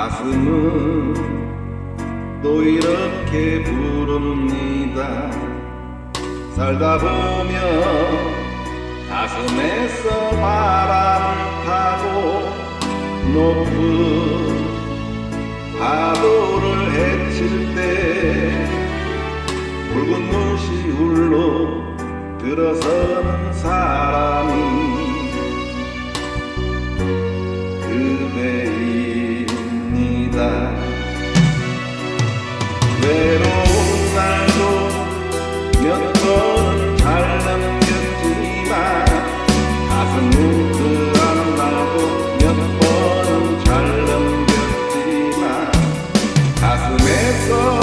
가슴은 또 이렇게 부릅니다. 살다 보면 가슴에서 바람 타고 높은 파도를 헤칠 때 붉은 눈이 울러 들어서는 사람. Haz un